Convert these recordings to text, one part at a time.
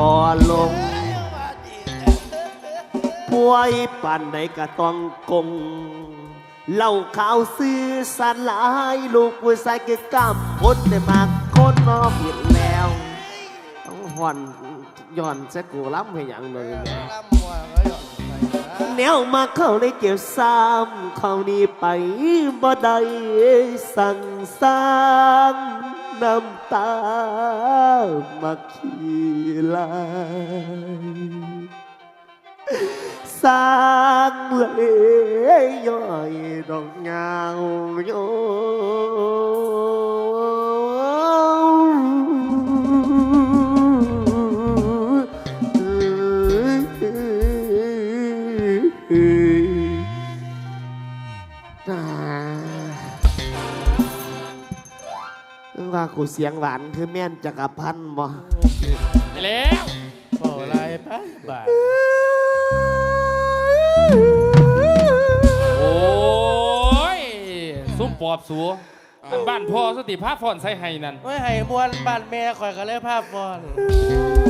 บ่ลงป่วยปันใดก็ต้องกงเล่าข่าวซื้อสันหลายลูกผู้ชายก็กล้ามพ้นได้มากคนนอกเห็นแล้ว ต้องห่อนย่อนแซกูล้ำให้ยังเลยแม่ลำมัวก็หนไปนะแนวมาเข้าในเกี่ยวซ้ำเขานี้ไปบ่ได้สั่งสร้างน้ำตา มาขี้ลายสร้ ว่ากูเสียงหวานคือแม่นจักรพันธ์บ่ไปแล้วบอกอะไรไปบ่ายโอ้ยซุ่มปอบสัวอันบ้านพ่อสติภาพฟอนใส่ให้นั่นไม่ให้มวนบ้านแม่ข่อยก็เลยภาพบอลอัน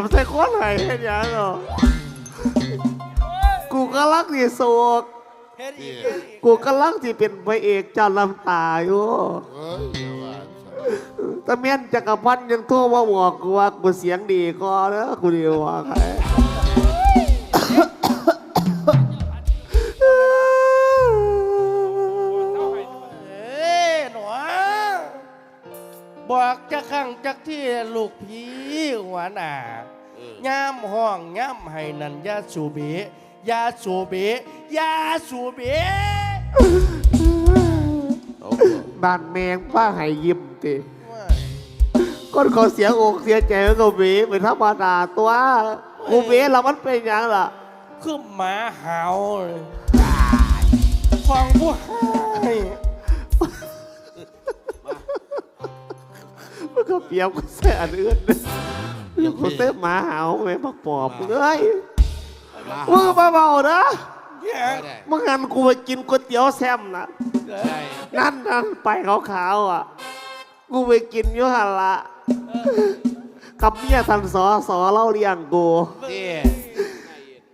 บใส่คนไหนเห็นยังเหรอกูก็รักที่โศกเฮ็ดอีกเฮ็ดอีกกูก็รักที่เป็นพระเอกเจ้าลำตาอยู่เอ้ยอย่าว่าแต่แม่นจักรพันธ์ยังโทั่วว่าบอกกูว่ากูเสียงดีก็นะกูดีว่าใคร งจักที่ลูกพี่หัวหน้าย่ามห้องย่ามให้นันยาสูเบยาสูเบยาสูเบเอาเถอะบ้านแมงป้าให้ยิ้มติคนเขาเสียอกเสียใจก็เวเป็นธรรมดาตัวกูเวแล้วมันเป็นหยังล่ะ คือหมาเห่าเลยฟังผู้ให้ ก็เปรียบกับเส้อันอื่นเลยกูเส้หมาหาวไม่ปักปอบเอ้ยมามึงเบาๆนะเนี่ยได้เมื่องั้นกูไปกินก๋วยเตี๋ยวแซมนะได้นั่นนั่นไปขาวๆอะ กูไปกินยุหันละกับเมียทันสอสอเล่าเลี้ยงกู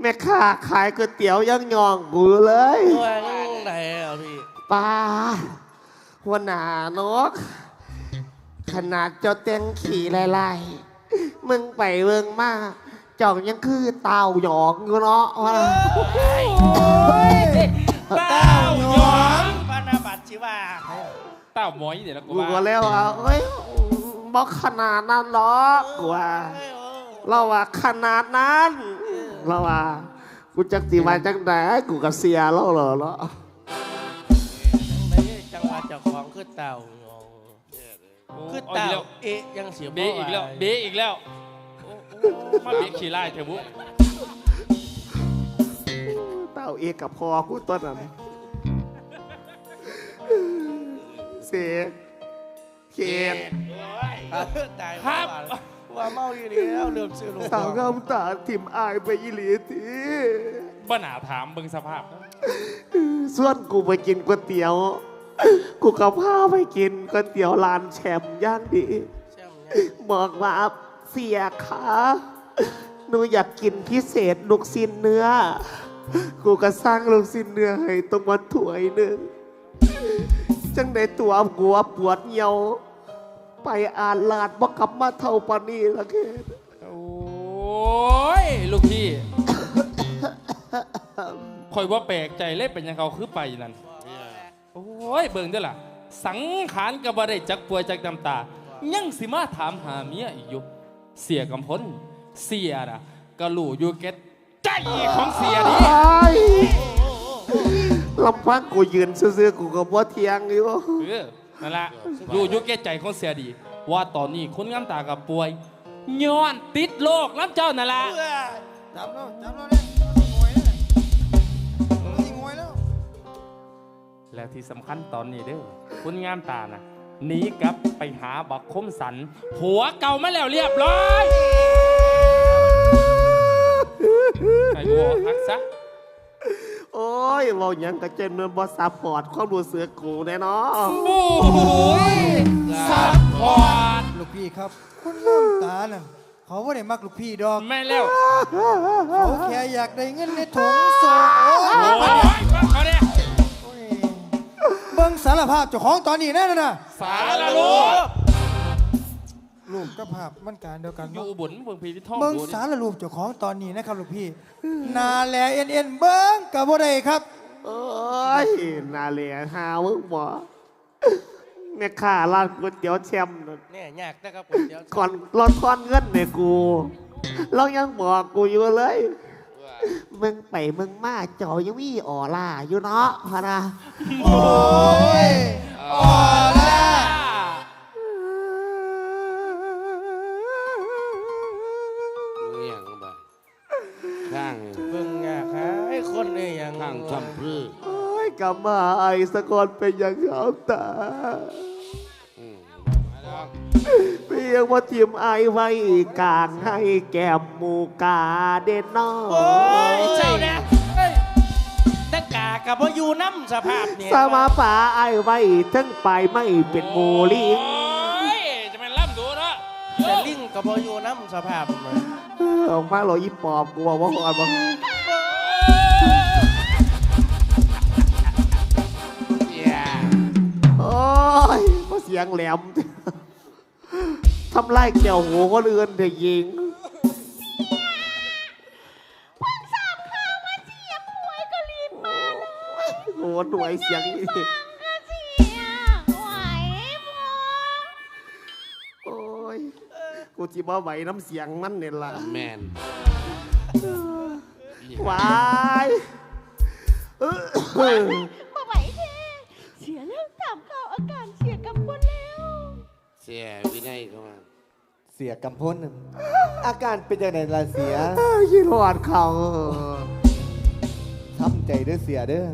แม่ค้าขายก๋วยเตี๋ยวยังยองกูเลยไป้าหัวหน้านก ขนาดเจ้าเต็งขี่ไล่ๆมึงไปเบิ่งมาเจ้ายังคือเต่าหยองอยู่เนาะว่าเต้าหยองปานาบัตชิวาเต้าหมอยเดี๋ยวนะกูกูก็ว่าแล้วว่าเอ้ยบอกขนาดนั้นหรอกกูว่าเราว่าขนาดนั้นเราว่ากูจักสิมาจังไดกูก็เสียแล้วเหรอเนาะในจังหวัดเจ้าของคือเต่างง คือเอาอีเต่ากแล้วเอะยังเสียเบอีกแล้ว เบอีกแล้วมาเบขี่ไล่เถอะบุ๊เต้าเอกกับพอกูต้นนั้นเสียเขียนตายว่าว่าเมาอยู่ดีแล้วเริ่มซื้อลูกสาวงามตาทิมอายไปอีหลีทีบ้าหนาถามเบิ่งสภาพ ส่วนกูไปกินก๋วยเตี๋ยว กูก็พาไปกินก๋วยเตี๋ยวร้านแชมป์ย่างดี แช่มเนี่ยบอกว่าเสียขาหนูอยากกินพิเศษลูกชิ้นเนื้อ กูก็สร้างลูกชิ้นเนื้อให้ตรงมาถ้วยหนึ่ง จังได้ตัวกัวปวดเหี่ยว ไปอ่านลาดบอกกลับมาเท่าปานนี้ละเกดโอ้ย ลูกพี่ คอยว่าแปลกใจเล่เป็นหยังเขาคือไปนั่น โอ้ยเบิ่งเด้อล่ะ สังขารกับ่ได้จักป่วยจักน้ำตา ยังสิมาถามหาเมียอีกอยู่เสียกำพ้นเสียน่ะกะหลู่อยู่แก่ใจของเสียนี่ไอ้ลำพังกูยืนซื่อๆกูก็บ่เทียงอยู่เออนั่นละอยู่อยู่แก่ใจของเสียดี ว่าตอนนี้คนงามตากับป่วยย้อนติดโรคน้ำเจ้านั่นละจับแล้วจับแล้วเนี่ยงวย แล้วที่สำคัญตอนนี้เด้อคนงามตาน่ะหนีกลับไปหาบักคมสัน ผัวเก่ามาแล้วเรียบร้อยไซะโอ้ยเราหยังกระเจนมันบอซัพพอร์ตความรู้สึกกูแน่เนอนโอ้ยซัพพอร์ตลูกพี่ครับคนน้ำตานั่นเขาว่าได้มักลูกพี่ดอกแม่แล้ว เขาแค่อยากได้เงินในถุงส่งโอ้ย สารภาพเจ้าของตอนนี้แน่นอนนะสารลูกรูปกับภาพมันการเดียวกันอยู่อุบลเบิ่งพีที่ท่องเบิ่งดูดิสารรูปเจ้าของตอนนี้นะครับลูกพี่หนาแลเอ็นเอ็นเบิ่งกับบ่ได้ครับโอ้ยนาเหลียหามึงบอแม่ข้าร้านก๋วยเตี๋ยวแชมป์น่ะเนี่ยยากนะครับผมเดี๋ยวก่อนรอทอนเงินเนี่ยกูเรายังบอกกูอยู่เลย มึงไปมึงมาจอยังมีออล่าอยู่เนาะพะนะโอ้ยอ๋อละเงี้ยงบ่ข้างเบิ่งยากฮะไอ้คนนี่ยังข้างชมพื้นโอ้ยกลับมาไอ้สะกอนเป็นอย่างเขาตาอืมเพี ยงว่าทีมไอไว้กลางให้แก้มหมูกาเด่นน้อโอ้ยเจ้าเนี่ยเฮ้ยตะกากับว่าอยู่น้ำสภาพเนี่ยสมาป่าไอไว้ทั้งไปไม่เป็นหมูลิง โอ้ยจะเป็นล่ำดูเนาะแต่ลิงกับว่าอยู่น้ำสภาพมันออกมาหรออีปอบกูบอกว่าหอนบอกอย่าโอ้ยเพราะเสียงแหลม ทำไล่เกี่ยวหูคนอื่นเด็กหญิงโอ้หน่วยเสียงนี่โอ้ยกูจีบ่ไหวน้ำเสียงมันเนี่ยล่ะแมนวายเออ สียวินัยเข้ามาเสียกำพ้นน่ะอาการเป็นอย่างไรล่ะเสียยินหอดเขาทำใจเด้อเสียเด้อ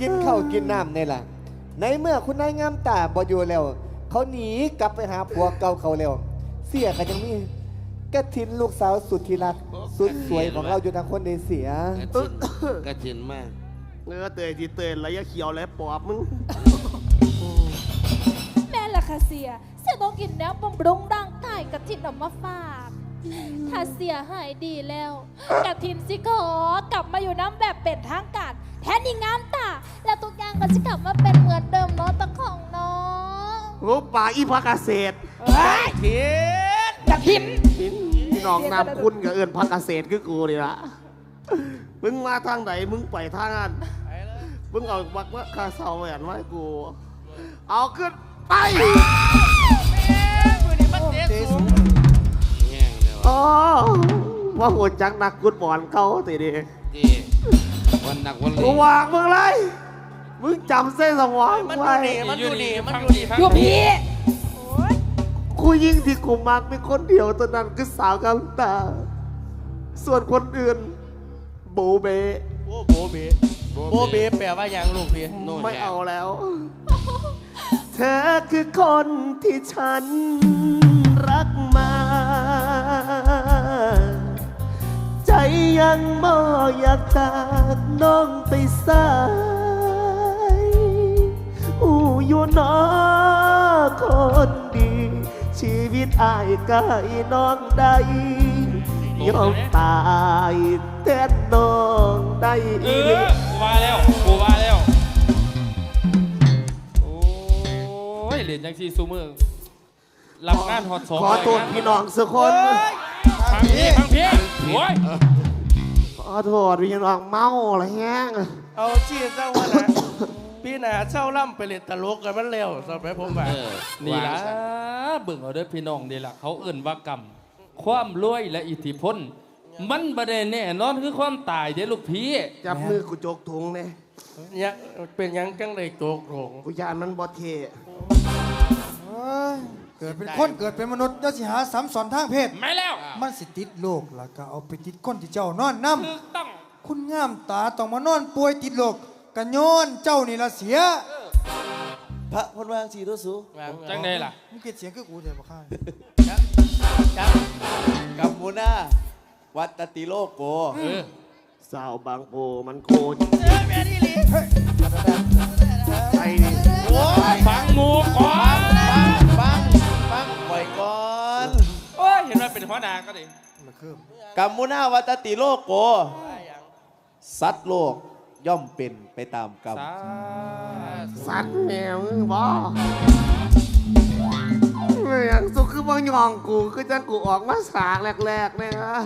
กินข้าวกินน้ำในล่ะ ในเมื่อคุณนายงามตาบอยู่แล้ว เขาหนีกลับไปหาผัวเก่าเขาแล้ว เสียกันยังมีกระทินลูกสาวสุดที่รักสุดสวยของเราอยู่ทางคนเดเสีย กระชินกระชินมาก เนื้อเตยที่เตยแล้วยาเขียวแล้วปอบมึงแม่ล่ะ ค่ะเสีย เสียต้องกินแนวบำรุงร่างกายกระทินออกมาฝาก ถ้าเสียหายดีแล้วกระทินสิขอกลับมาอยู่น้ำแบบเป็นทางการแทนนี่งามตาแล้วทุกอย่างก็จะกลับมาเป็นเหมือนเดิมเนาะตะของน้องโอ้ป่าอีพักเกษตรเทียนกระทินพี่น้องนำคุณกับเอิญพักเกษตรคือกูนี่ละมึงมาทางไหนมึงไปทางนั้นไปเลยมึงเอาบักว่าคาเสาแหวนไว้กู เอาขึ้น ไปมือนี้มันเตะสูงแง่งเดียวอ๋อว่าหัวจักนักกุดบอลเขาติดิดีวันหนักวันกูเล็กวางมึงเลยมึงจำเส้นสมองมันไว้อยู่นี่มันอยู่นี่มันฟังอยู่ดีนี่ฟังอยู่ดีพี่กูยิ่งที่กูมักเป็นคนเดียวตัวนั้นคือสาวกำตา ส่วนคนอื่น โบเบโอ้โบเบโบเบแปลว่าหยังลูกพี่โน่นไม่แหละเอาแล้วเธ อคือคนที่ฉันรักมา ใจยังบ่อยากจากน้องไปสายอูอยู่นอคนดี ชีวิตอายกายน้องได้ยอมตายแทนน้องได้เออีอหลีกูว่าแล้วกูว่าแล้ว เหรียญยังซีซูมือรับงานฮอตสองขอโทษพี่น้องสักคนฟังพี่ฟังพี่โอ้ยขอโทษพี่น้องเมาอะไรแห้งเอาชีเจ้าว่านะพี่หนาเจ้าล่ำไปเล่นตลกกันมันเร็วสมัยผมว่าเออนี่ล่ะวางซเบิ่งเอาเด้อพี่น้องนี่ล่ะเขาเอื่นว่ากรรมความรวยและอิทธิพลมันบ่ได้แน่นอนคือความตายเด้อลูกพี่จับมือกูจกถุงเนี่ย เนี่ยเป็นหยังจังเลยโจกโรงกูยานมันบอเทเอ้ยเกิดเป็นคนเกิดเป็นมนุษย์อย่าสิหาสามสอนทางเพศ ไม่แล้วมันสิติดโลกแล้วก็เอาไปติดคนที่เจ้านอนน้ถูกต้องำคุณงามตาต้องมานอนป่วยติดโลกกันย้อนเจ้านี่ละเสียพระพนวางสีตัวสูวางจังได้ล่ะมึงเกิดเสียงคือกูเดี๋ยวมาฆ่าจับจับกัมพูนาวัดตติโลโกเออสาวบางโพมันโคตรเออแม่นี่ลิ ไอ้นี่โอ้ยฟังหมูก่อนฟังฟังปล่อยก่อนโอ้ยเห็นว่าเป็นหัวหน้าก็ดิกัมมุนาวัตติโลกโก สัตว์โลกย่อมเป็นไปตามกรรม สาธุสัตว์แมวมึงบ่ไม่อยากสุขคือบ่ยองกูคือจังกูออกมาสากแรกๆเนี่ยนะ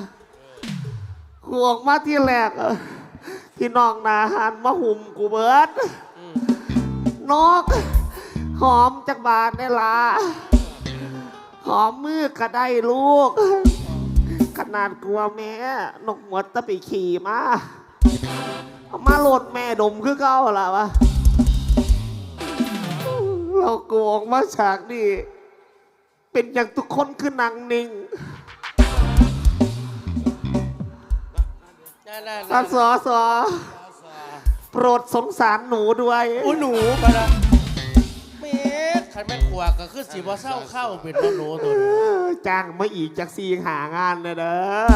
กูออกมาที่แรกอะ ที่น้องนาหันมาหุ่มกูเบิดนก หอมจากบาทได้ละหอมมือก็ได้ลูก ขนาดกลัวแม่นกหมดตะไปขี่มาเอามาโหลดแม่ดมคือเก้าละวะเราโกงมาฉากนี่เป็นอย่างทุกคนคือนางนิ่ง นั่นนั่นอาสอสอโปรดสงสารหนูด้วยอู้หนูปะนะเมดขันแม่นขวากก็คือสีบ่เศร้าเข้าเป็นบ่หนูตัวนี้เออจ้างมาอีกจากซีหางานเลยเด้อ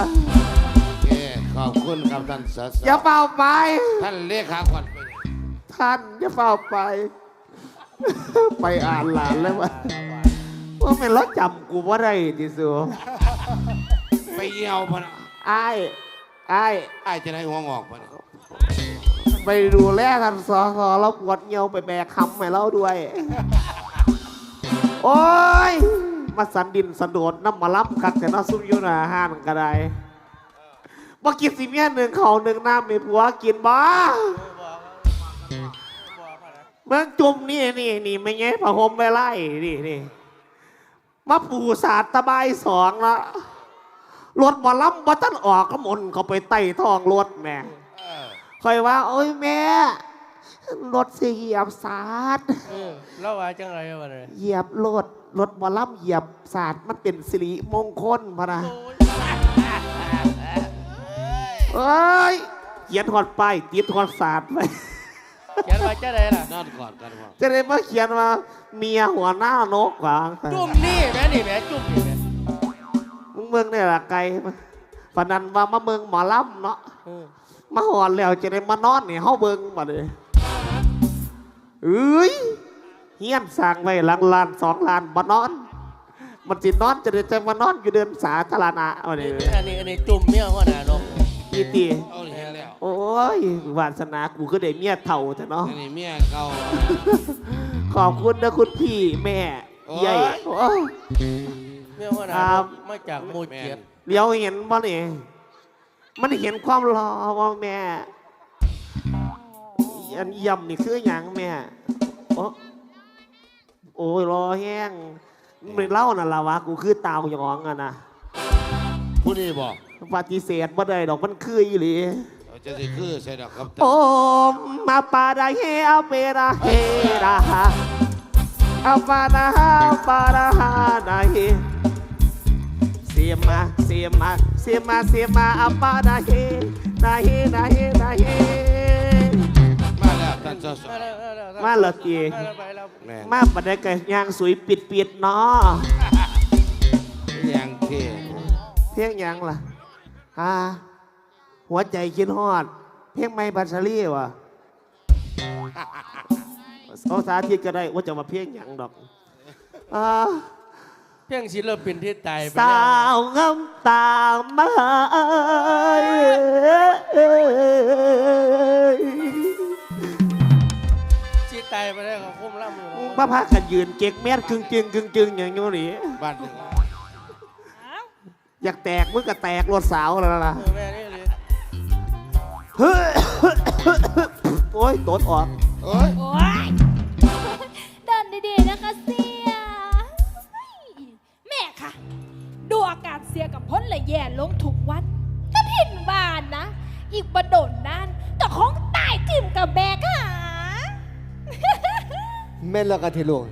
โอเคขอบคุณครับท่านสสอย่าเป่าไป ท่านเลขาก่อนไปท่านอย่าเป่าไป ไปอ่านหลานแล้วว่าว่าเป็นรถจำกูว่าได้ดิสูไปเยี่ยวพะนะไอ้ ไอ้ายไอ้ายจะได้หัวงอกพะนะไปดูแลกันสอสอเราปวดเงียวไปแบกคำให้เราด้วย โอ้ย มาสันดินสันโดดน้ำมาล้ำกัดแต่น่าซุ่มอยูหนาห้านก็ได้บ่กินสิเมียหนึ่งเขาหนึ่งน้ำมีผัวกินบ้าเมืองจุ่มนี่นี่นี่ไม่ไงผ้าห่มไปไล่นี่นี่มาปูสาดตะบายสองละ รถมาล้ำบ่ตันออกก็หมนเขาไปไต่ท้องรถแหม่เออคอยว่า โอ้ยแม่รถสิเหยียบสาดเออแล้วว่าจังไรวะเนี่ยเหยียบรถรถบอลล่ำเหยียบสาดมันเป็นสิริมงคลพะนะเอ้ยเขียนถอดป้ายติดถอดสาดไปเขียนว่าจังไรล่ะนอนก่อนกันว่าจะได้มาเขียนว่าเมียหัวหน้านกหวังจุ่มนี่แม่นี่แม่จุ่มนี่แม่มึง เมืองนี่ละไกลปานนันว่ามาเมืองหมอล่ำเนาะเออมาหอนแล้วจะได้มานอนนี่เฮาเบิ่งมาเลยเอ้ยเฮียนสร้างไว้หลังลานสองลานมานอน มันสินอนจะได้จะมานอนอยู่เดินสาธารณะมาเลยอันนี้อันนี้จุ่มเมียหัวหน้านกอีตีเอาเห็นแล้วโอ้ยวาสนากูก็ได้เมียเถ่าแต่เนาะอันนี้เมียเก่าขอบคุณนะคุณพี่แม่โอ้ยใหญ่โอ้ย เมียหัวหน้าครับนกมาจากหมูเจ็ดเดี๋ยวเห็นบ่นี่ มันเห็นความรอว่าแม่ อันย่ำนี่คืออย่างแม่ โอ้โอ้ยรอแห้งไม่เล่าน่ะละวะ กูคือตาวหยองอะนะผู้นี้บอกปฏิเสธบ่ได้ดอกมันคืออีหลีเราจะสิคือใส่ดอกครับโอมมาปาดาเฮอาเปราเฮราฮาอาปาดาฮาปาดาฮาดาเฮเสี ยมาเสียมาเสียมาเสียมาอาปาดาเฮดาเฮดาเฮดาเฮมาแล้วท่านสสมาแล้วมาแล้วมาเหรอตีมาแล้วไปแล้วแม่นมาปัดได้กันยางสวยปิดปิดๆเนาะยังเท่เพียงหยังล่ะอ่าหัวใจคิดฮอด เพียงไม่บัตรลี่วะเอาสาธิตก็ได้ว่าจะมาเพียงหยังดอกอ่า เพียงศิลปินที่ตายไปสาแล้ววงามตามมาเอ้ยที่ตายไปแล้วเขาคุ้มล่ำมือมาพากันยืนเก๊กแมสกึ่งจึงกึ่งจึงอย่างนี้นี่บ้านหนึ่งอยากแตกมึงก็แตกรถสาวแล้วล่ะเออแม่นี่เลยเฮ้ยโอ้ยโดนออกเอ้ยโอ๊ย แย่ลงทุกวันถ้าถิ่นบ้านนะ อีกกระโดดนั่นก็ของตายทิ่มกับแบกหา แม่นแล้วกันเทลง